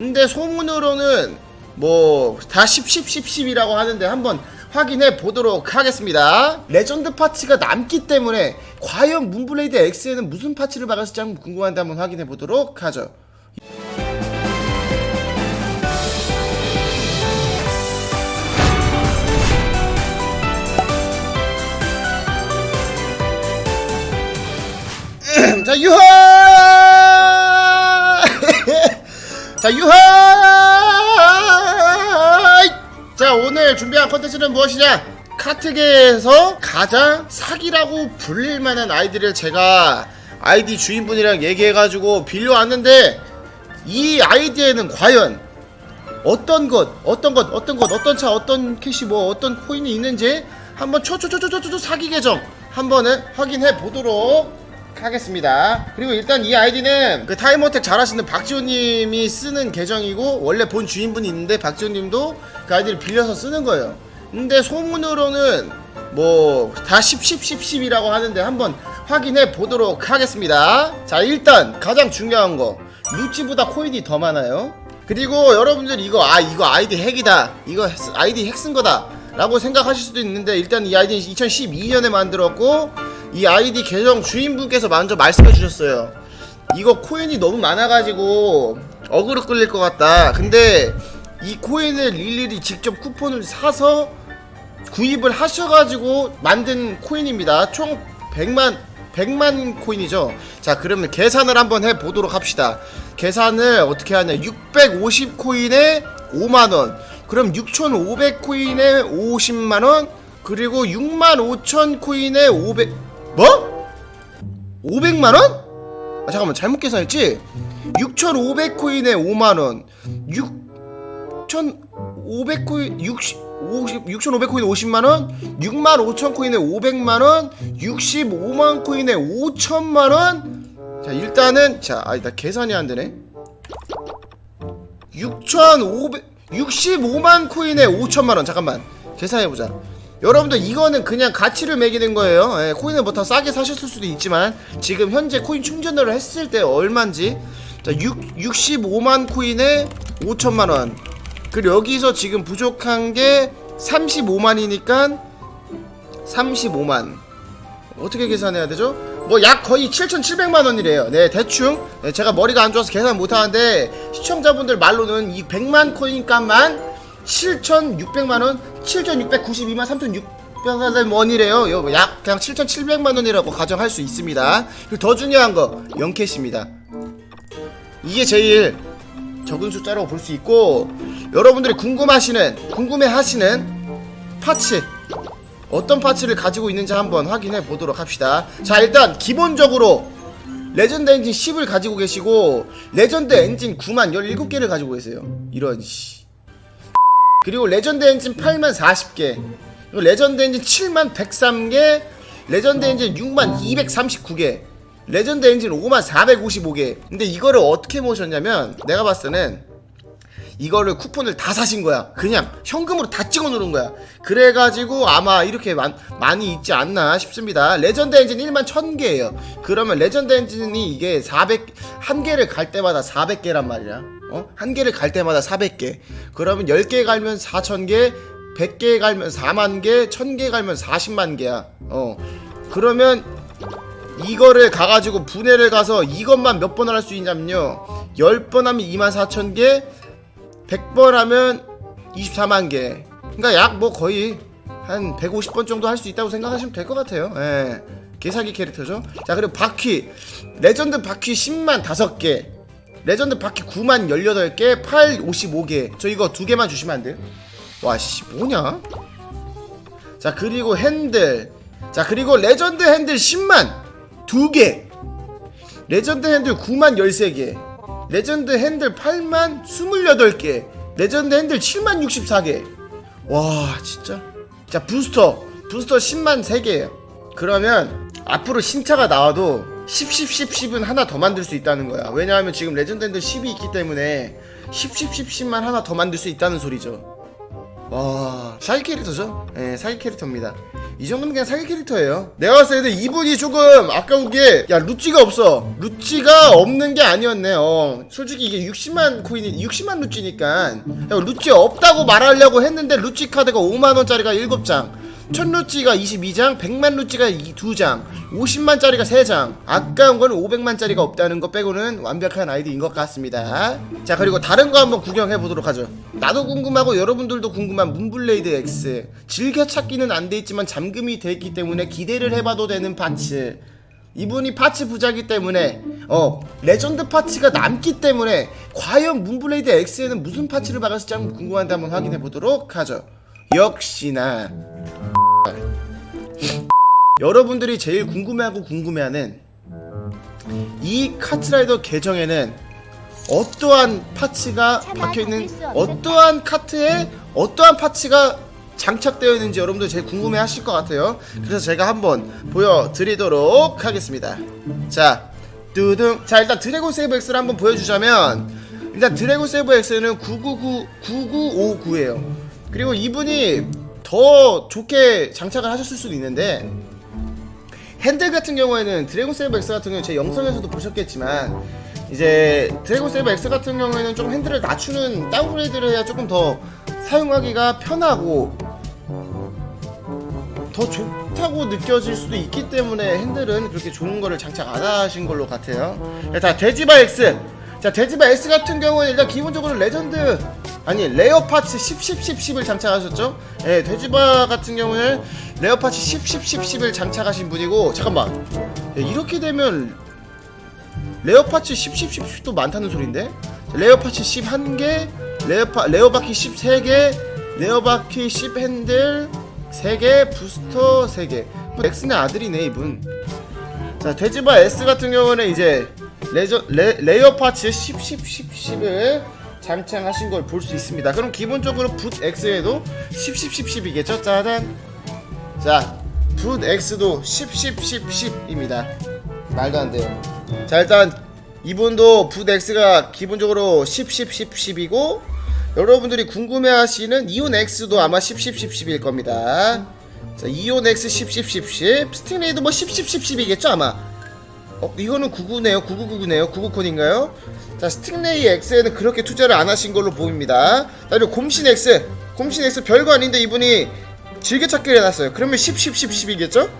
근데 소문으로는 뭐 다 10, 10, 10, 10이라고 하는데 한번 확인해 보도록 하겠습니다. 레전드 파츠가 남기 때문에 과연 문블레이드 X에는 무슨 파츠를 박았을지 궁금한데 한번 확인해 보도록 하죠. 자 유하! 자 오늘 준비한 컨텐츠는 무엇이냐? 카트계에서 가장 사기라고 불릴 만한 아이디를 제가 아이디 주인분이랑 얘기해가지고 빌려왔는데 이 아이디에는 과연 어떤 것, 어떤 것, 어떤 것, 어떤 차, 어떤 캐시, 뭐 어떤 코인이 있는지 한번 초초초초초초 사기 계정 한번은 확인해 보도록 하겠습니다. 그리고 일단 이 아이디는 그 타이머택 잘하시는 박지호님이 쓰는 계정이고 원래 본 주인분이 있는데 박지호님도 그 아이디를 빌려서 쓰는 거예요. 근데 소문으로는 뭐 다 10, 10, 10, 10이라고 하는데 한번 확인해 보도록 하겠습니다. 자 일단 가장 중요한 거 루치보다 코인이 더 많아요. 그리고 여러분들 이거 아 이거 아이디 핵이다 이거 핵- 아이디 핵 쓴 거다 라고 생각하실 수도 있는데 일단 이 아이디는 2012년에 만들었고 이 아이디 계정 주인분께서 먼저 말씀해 주셨어요 이거 코인이 너무 많아가지고 어그로 끌릴 것 같다 근데 이 코인을 일일이 직접 쿠폰을 사서 구입을 하셔가지고 만든 코인입니다. 총 100만 100만 코인이죠. 자, 그러면 계산을 한번 해 보도록 합시다. 계산을 어떻게 하냐? 650 코인에 5만 원. 그럼 6,500 코인에 50만 원. 그리고 6만 5천 코인에 500 뭐? 500만 원? 아, 잠깐만 잘못 계산했지? 6,500 코인에 5만 원. 6,500 코인 60 50, 6,500코인에 50만원, 6만 5천 코인에 500만원, 65만 코인에 5천만원. 자, 일단은, 자, 아니, 나 계산이 안 되네. 6,500, 65만 코인에 5천만원. 잠깐만. 계산해보자. 여러분들, 이거는 그냥 가치를 매기는 거예요. 예, 코인을 뭐 더 싸게 사셨을 수도 있지만, 지금 현재 코인 충전을 했을 때 얼만지. 자, 6, 65만 코인에 5천만원. 그리고 여기서 지금 부족한 게 35만이니까 35만 어떻게 계산해야 되죠? 뭐 약 거의 7,700만 원이래요. 네, 대충. 네, 제가 머리가 안 좋아서 계산 못 하는데 시청자분들 말로는 이 100만 코인 값만 7,600만 원, 7,692만 3,600만 원이래요. 요, 약 그냥 7,700만 원이라고 가정할 수 있습니다. 그리고 더 중요한 거 영캐시입니다. 이게 제일 적은 숫자라고 볼 수 있고 여러분들이 궁금하시는 궁금해하시는 파츠 어떤 파츠를 가지고 있는지 한번 확인해 보도록 합시다. 자 일단 기본적으로 레전드 엔진 10을 가지고 계시고 레전드 엔진 9만 17개를 가지고 계세요. 이런 씨. 그리고 레전드 엔진 8만 40개 그리고 레전드 엔진 7만 103개 레전드 엔진 6만 239개 레전드 엔진 5만 455개. 근데 이거를 어떻게 모셨냐면 내가 봤을 때는 이거를 쿠폰을 다 사신 거야. 그냥 현금으로 다 찍어 누른 거야. 그래가지고 아마 이렇게 많, 많이 있지 않나 싶습니다. 레전드 엔진 1만 1000개예요. 그러면 레전드 엔진이 이게 400 한 개를 갈 때마다 400개란 말이야 어? 한 개를 갈 때마다 400개. 그러면 10개 갈면 4000개 100개 갈면 4만 개 1000개 갈면 40만 개야. 어. 그러면 이거를 가가지고 분해를 가서 이것만 몇 번을 할수 있냐면요. 10번 하면 24,000개 100번 하면 24만 개. 그러니까 약 뭐 거의 한 150번 정도 할 수 있다고 생각하시면 될 것 같아요. 예. 개사기 캐릭터죠. 자 그리고 바퀴. 레전드 바퀴 10만 5개 레전드 바퀴 9만 18개 8 55개. 저 이거 두 개만 주시면 안 돼요? 와 씨 뭐냐? 자 그리고 핸들. 자 그리고 레전드 핸들 10만 2개. 레전드 핸들 9만 13개. 레전드 핸들 8만 28개. 레전드 핸들 7만 64개. 와 진짜? 자 부스터. 부스터 10만 3개예요. 그러면 앞으로 신차가 나와도 10, 10, 10, 10은 하나 더 만들 수 있다는 거야. 왜냐하면 지금 레전드 핸들 10이 있기 때문에 10, 10, 10, 10만 하나 더 만들 수 있다는 소리죠. 와 사기 캐릭터죠? 예 사기 캐릭터입니다. 이 정도면 그냥 사기 캐릭터예요. 내가 봤을 때 이분이 조금 아까운 게 야 루찌가 없어. 루찌가 없는 게 아니었네. 어 솔직히 이게 60만 코인이 60만 루찌니까. 야, 루찌 없다고 말하려고 했는데 루찌 카드가 5만원짜리가 7장 1000 루찌가 22장, 100만 루찌가 2장, 50만짜리가 3장, 아까운 건 500만짜리가 없다는 것 빼고는 완벽한 아이디인 것 같습니다. 자, 그리고 다른 거 한번 구경해 보도록 하죠. 나도 궁금하고 여러분들도 궁금한 문블레이드 X. 즐겨 찾기는 안 돼 있지만 잠금이 돼 있기 때문에 기대를 해봐도 되는 파츠. 이분이 파츠 부자기 때문에 어 레전드 파츠가 남기 때문에 과연 문블레이드 X에는 무슨 파츠를 박았을지 한번 궁금한데 한번 확인해 보도록 하죠. 역시나 여러분들이 제일 궁금해하고 궁금해하는 이 카트라이더 계정에는 어떠한 파츠가 박혀있는 어떠한 카트에 어떠한 파츠가 장착되어 있는지 여러분들 제일 궁금해 하실 것 같아요. 그래서 제가 한번 보여드리도록 하겠습니다. 자 뚜둥. 자 일단 드래곤 세이브 X를 한번 보여주자면 일단 드래곤 세이브 X는 999 9959에요. 그리고 이분이 더 좋게 장착을 하셨을 수도 있는데 핸들 같은 경우에는 드래곤 세이브 X 같은 경우는 제 영상에서도 보셨겠지만 이제 드래곤 세이브 X 같은 경우에는 좀 핸들을 낮추는 다운그레이드를 해야 조금 더 사용하기가 편하고 더 좋다고 느껴질 수도 있기 때문에 핸들은 그렇게 좋은 거를 장착 안 하신 걸로 같아요. 자, 돼지바 X. 자, 돼지바 S 같은 경우는 일단 기본적으로 레전드 아니 레어 파츠 10, 10, 10, 10을 장착하셨죠? 예, 돼지바 같은 경우는 레어 파츠 10, 10, 10, 10을 장착하신 분이고 잠깐만 야, 이렇게 되면 레어 파츠 10, 10, 10, 10도 많다는 소린데? 레어 파츠 10 1개, 레어 파 레어 바퀴 13개, 레어 바퀴 10 핸들 3개, 부스터 3개. 뭐 엑스네 아들이네 이분. 자 돼지바 S 같은 경우는 이제 레저 레, 레어 파츠 10, 10, 10, 10을 장착하신 걸 볼 수 있습니다. 그럼 기본적으로 붓 X에도 10, 10, 10, 10이겠죠? 짜잔. 자, 붓 X도 10, 10, 10, 10입니다. 말도 안 돼요. 자, 일단 이분도 붓 X가 기본적으로 10, 10, 10, 10이고 여러분들이 궁금해하시는 이온 X도 아마 10, 10, 10, 10일 겁니다. 자, 이온 X 10, 10, 10, 10. 스팅레이도 뭐 10, 10, 10, 10이겠죠 아마. 어, 이거는 99네요. 9999네요. 99콘인가요? 자, 스팅레이 X에는 그렇게 투자를 안 하신 걸로 보입니다. 자, 그리고 곰신 X. 곰신 X 별거 아닌데 이분이 즐겨찾기를 해놨어요. 그러면 10, 10, 10, 10이겠죠?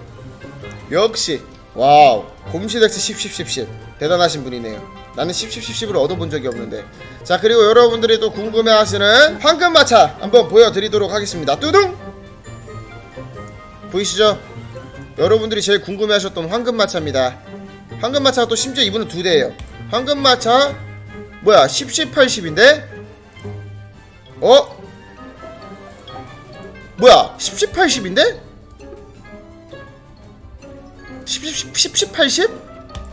역시. 와우. 곰신 X 10, 10, 10, 10. 대단하신 분이네요. 나는 10, 10, 10, 10을 얻어본 적이 없는데. 자, 그리고 여러분들이 또 궁금해 하시는 황금마차 한번 보여드리도록 하겠습니다. 뚜둥! 보이시죠? 여러분들이 제일 궁금해 하셨던 황금마차입니다. 황금마차가 또 심지어 이분은 두 대예요. 황금마차 뭐야 10, 10, 80인데? 어? 뭐야 10, 10, 80인데? 10, 10, 10, 10, 80?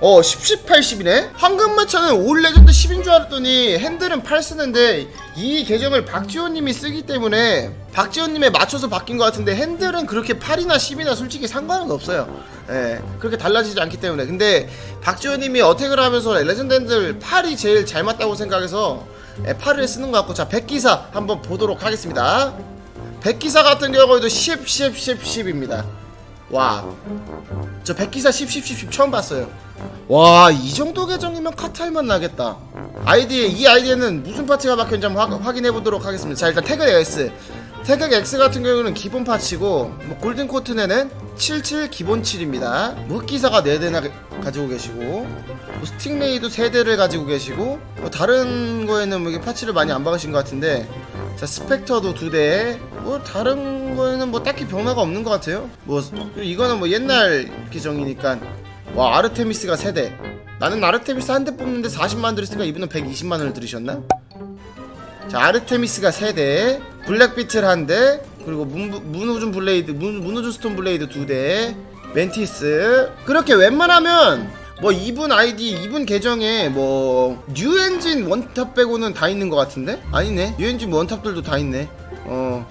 어 10, 10, 80이네? 황금마차는 올 레전드 10인 줄 알았더니 핸들은 8 쓰는데 이 계정을 박지호님이 쓰기 때문에 박지호님에 맞춰서 바뀐 것 같은데 핸들은 그렇게 8이나 10이나 솔직히 상관은 없어요. 예 그렇게 달라지지 않기 때문에. 근데 박지호님이 어택을 하면서 레전드 핸들 8이 제일 잘 맞다고 생각해서 예, 8을 쓰는 것 같고 자 백기사 한번 보도록 하겠습니다. 백기사 같은 경우에도 10, 10, 10, 10입니다 와 저 백기사 10, 10, 10, 10 처음 봤어요. 와, 이 정도 계정이면 카탈만 나겠다. 아이디에, 이 아이디에는 무슨 파츠가 박혔는지 한번 확, 인해 보도록 하겠습니다. 자, 일단 태그 X. 태그 X 같은 경우는 기본 파츠고, 뭐 골든 코트네는 77 기본 7입니다. 뭐 흑기사가 4대나 가지고 계시고, 뭐 스팅레이도 3대를 가지고 계시고, 뭐 다른 거에는 뭐 이게 파츠를 많이 안 박으신 것 같은데, 자 스펙터도 두 대. 뭐 다른 거에는 뭐 딱히 변화가 없는 것 같아요. 뭐 이거는 뭐 옛날 계정이니까 와 아르테미스가 세 대. 나는 아르테미스 한 대 뽑는데 40만 들였으니까 이분은 120만 원을 들으셨나? 자 아르테미스가 세 대, 블랙비틀 한 대, 그리고 문, 문우준 블레이드, 문, 문우준 스톤 블레이드 두 대, 멘티스. 그렇게 웬만하면 뭐 이분 아이디 이분 계정에 뭐 뉴엔진 원탑 빼고는 다 있는 것 같은데? 아니네. 뉴엔진 원탑들도 다 있네. 어.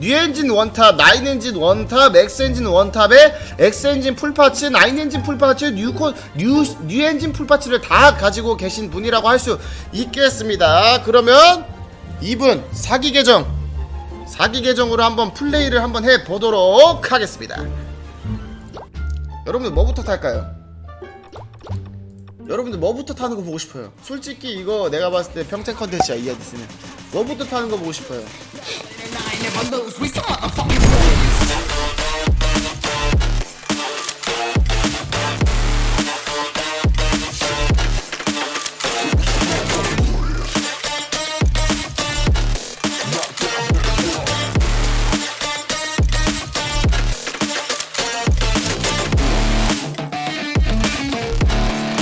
뉴엔진 원탑 나인엔진 원탑 엑스엔진 원탑에 엑스엔진 풀파츠 나인엔진 풀파츠 뉴코 뉴 뉴엔진 풀파츠를 다 가지고 계신 분이라고 할 수 있겠습니다. 그러면 이분 사기 계정 사기 계정으로 한번 플레이를 한번 해 보도록 하겠습니다. 여러분들 뭐부터 탈까요? 여러분들 뭐부터 타는 거 보고 싶어요. 솔직히 이거 내가 봤을 때 평생 컨텐츠야 이 아디스는. 뭐부터 타는 거 보고 싶어요.